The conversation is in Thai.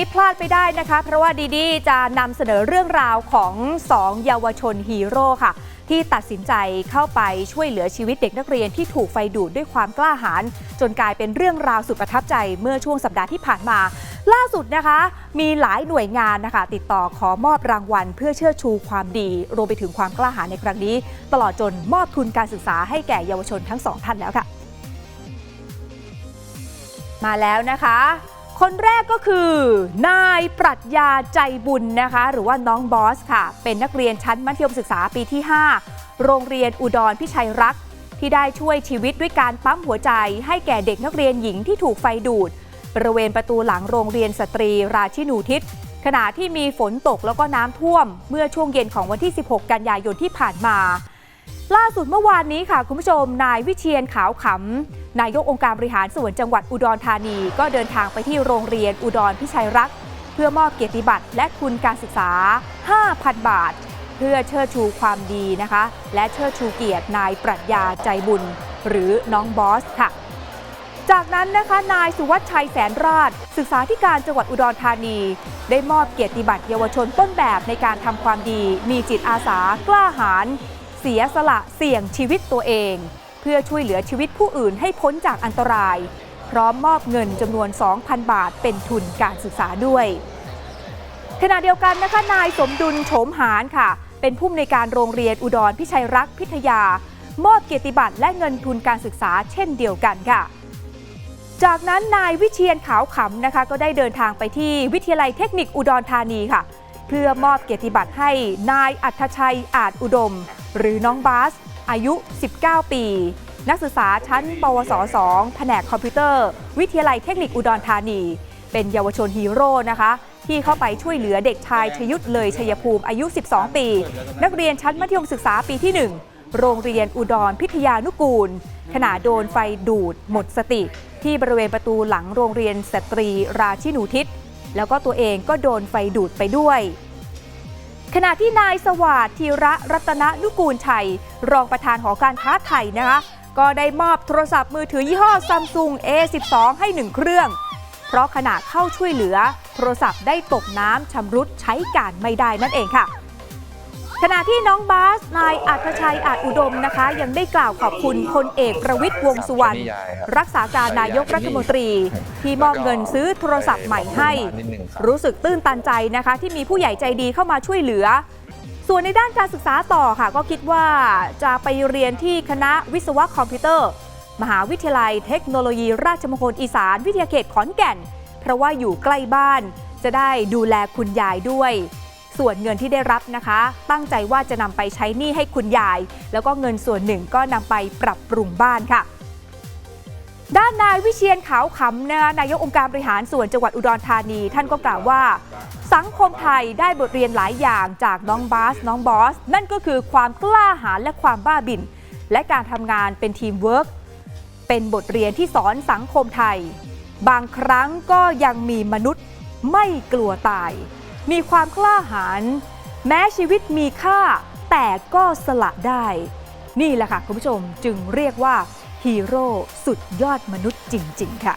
นี้พลาดไปได้นะคะ เพราะว่าดีดีจะนำเสนอเรื่องราวของ2เยาวชนฮีโร่ค่ะ ที่ตัดสินใจเข้าไปช่วยเหลือชีวิตเด็กนักเรียนที่ถูกไฟดูดด้วยความกล้าหาญจนกลายเป็นเรื่องราวสุดประทับใจเมื่อช่วงสัปดาห์ที่ผ่านมา ล่าสุดนะคะ มีหลายหน่วยงานนะคะ ติดต่อขอมอบรางวัล เพื่อเชิดชูความดีรวมไปถึงความกล้าหาญในครั้งนี้ ตลอดจนมอบทุนการศึกษาให้แก่เยาวชนทั้งสองท่านแล้วค่ะ มาแล้วนะคะ คนแรกก็คือ นายปรัชญาใจบุญนะคะ หรือว่าน้องบอสค่ะ เป็นนักเรียนชั้นมัธยมศึกษาปีที่ 5 โรงเรียนอุดรพิชัยรักษ์ที่ได้ช่วยชีวิตด้วยการปั๊มหัวใจ ให้แก่เด็กนักเรียนหญิงที่ถูกไฟดูด บริเวณประตูหลังโรงเรียนสตรีราชินูทิศขณะที่มีฝนตกแล้วก็น้ำท่วม เมื่อช่วงเย็นของวันที่ 16 กันยายนที่ผ่านมา ล่าสุดเมื่อวานนี้ค่ะ คุณผู้ชมนายวิเชียนขาวขำ นายกองค์การบริหารส่วนจังหวัดอุดรธานี ก็เดินทางไปที่โรงเรียนอุดรพิชัยรักษ์ เพื่อมอบเกียรติบัตรและทุนการศึกษา 5,000 บาท เพื่อเชิดชูความดีนะคะ และเชิดชูเกียรตินายปรัชญาใจบุญ หรือน้องบอสค่ะจากนั้นนะคะนายสุวัชชัยแสนราช ศึกษาธิการจังหวัดอุดรธานี ได้มอบเกียรติบัตรเยาวชนต้นแบบในการทำความดี มีจิตอาสากล้าหาญเสียสละเสี่ยงชีวิตตัวเอง เพื่อช่วยเหลือชีวิตผู้อื่นให้พ้นจากอันตราย พร้อมมอบเงินจำนวน 2,000 บาทเป็นทุนการศึกษาด้วย ขณะเดียวกันนะคะนายสมดุลโฉมหานค่ะ เป็นผู้อำนวยการโรงเรียนอุดรพิชัยรักษ์พิทยา มอบเกียรติบัตรและเงินทุนการศึกษาเช่นเดียวกันค่ะจากนั้นนายวิเชียนขาวขำนะคะ ก็ได้เดินทางไปที่วิทยาลัยเทคนิคอุดรธานีค่ะ เพื่อมอบเกียรติบัตรให้นายอัธชัยอาจอุดม หรือน้องบาส อายุ 19 ปี นักศึกษาชั้น ปวส 2 แผนกคอมพิวเตอร์ วิทยาลัยเทคนิคอุดรธานี เป็นเยาวชนฮีโร่นะคะ ที่เข้าไปช่วยเหลือเด็กชายชยุทธเลยชัยภูมิอายุ 12 ปี นักเรียนชั้นมัธยมศึกษาปีที่ 1 โรงเรียนอุดรพิทยานุกูล ขณะโดนไฟดูดหมดสติ ที่บริเวณประตูหลังโรงเรียนสตรีราชินูทิศแล้วก็ตัวเองก็โดนไฟดูดไปด้วย ขณะที่นายสวัสดิ์ธีระรัตนนุกูลชัย รองประธานหอการค้าไทยนะคะ ก็ได้มอบโทรศัพท์มือถือยี่ห้อซัมซุง A12 ให้หนึ่งเครื่อง เพราะขณะเข้าช่วยเหลือ โทรศัพท์ได้ตกน้ำชำรุดใช้การไม่ได้นั่นเองค่ะ ขณะที่น้องบาสนายอัธชัยอาจอุดมนะคะ ยังได้กล่าวขอบคุณพลเอกประวิตยวงษ์สุวรรณรักษาการนายกรัฐมนตรี ที่มอบเงินซื้อโทรศัพท์ใหม่ให้ รู้สึกตื้นตันใจนะคะ ที่มีผู้ใหญ่ใจดีเข้ามาช่วยเหลือ ส่วนในด้านการศึกษาต่อค่ะ ก็คิดว่าจะไปเรียนที่คณะวิศวะคอมพิวเตอร์ มหาวิทยาลัยเทคโนโลยีราชมงคลอีสาน วิทยาเขตขอนแก่น เพราะว่าอยู่ใกล้บ้าน จะได้ดูแลคุณยายด้วย ส่วนเงินที่ได้รับนะคะ ตั้งใจว่าจะนำไปใช้หนี้ให้คุณยาย แล้วก็เงินส่วนหนึ่งก็นำไปปรับปรุงบ้านค่ะด้านนายวิเชียนขาวขำนะนายกองค์การบริหารส่วนจังหวัดอุดรธานี ท่านก็กล่าวว่า สังคมไทยได้บทเรียนหลายอย่างจากน้องบาส น้องบอส นั่นก็คือความกล้าหาญและความบ้าบิ่น และการทำงานเป็นทีมเวิร์กเป็นบทเรียนที่สอนสังคมไทย บางครั้งก็ยังมีมนุษย์ไม่กลัวตาย มีความกล้าหาญแม้ชีวิตมีค่า แต่ก็สละได้ นี่แหละค่ะคุณผู้ชมจึงเรียกว่าฮีโร่สุดยอดมนุษย์จริง ๆ ค่ะ